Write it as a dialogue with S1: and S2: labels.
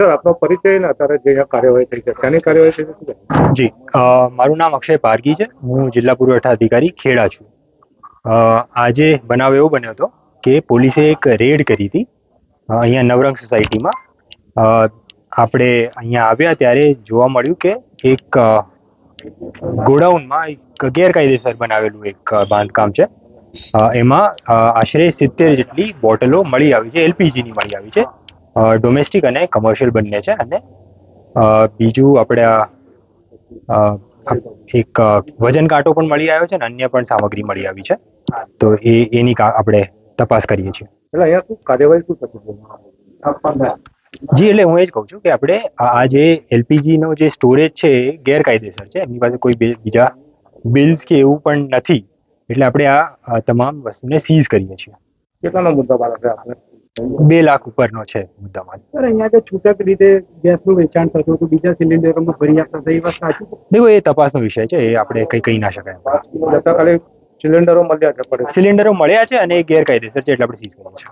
S1: Sir પરિચય ને અત્યારે જે અહીંયા કાર્યવાહી
S2: મારું નામ અક્ષય પારગી છે. હું જિલ્લા પુરવઠા અધિકારી ખેડા છું. આજે બનાવ એવો બન્યો હતો કે પોલીસે એક રેડ કરી હતી. અહીંયા નવરંગ સોસાયટીમાં. આપણે અહીંયા આવ્યા ત્યારે જોવા મળ્યું કે એક ગોડાઉનમાં એક ગેરકાયદેસર બનાવેલું એક બાંધકામ છે. એમાં આશરે સિત્તેર જેટલી બોટલો મળી આવી છે, એલપીજીની મળી આવી છે. ડોમેસ્ટિક અને કમર્શિયલ બંને છે. અને બીજું આપણે આ એક વજન કાંટો પણ મળી આવ્યો છે અને અન્ય પણ સામગ્રી મળી આવી છે. તો એ એની આપણે તપાસ કરીએ છીએ.
S1: એટલે અહીંયા શું કાર્યવાહી શું થતી
S2: જી એટલે હું એ જ કહું છું કે આપણે આ જે એલપીજીનો નો જે સ્ટોરેજ છે એ ગેરકાયદેસર છે. એમની પાસે કોઈ બીજા બિલ્સ કે એવું પણ નથી. એટલે આપણે આ આ તમામ વસ્તુને સીઝ કરીએ છીએ.
S1: કેટલાનો મુદ્દો બાળક આપણે
S2: બે લાખ ઉપરનો છે મુદ્દામાલ.
S3: સર અહીંયા કે છૂટક રીતે ગેસનું વેચાણ થતું હતું બીજા સિલિન્ડરોમાં ભરી આપતા હતા એ વાત સાચી
S2: દેખો એ તપાસનો વિષય છે એ આપણે કંઈ કહી ના શકાય.
S1: ખાલી સિલિન્ડરો મળ્યા છે પડે.
S2: સિલિન્ડરો મળ્યા છે અને એ ગેરકાયદેસર છે એટલે આપણે સીઝ કરીએ છીએ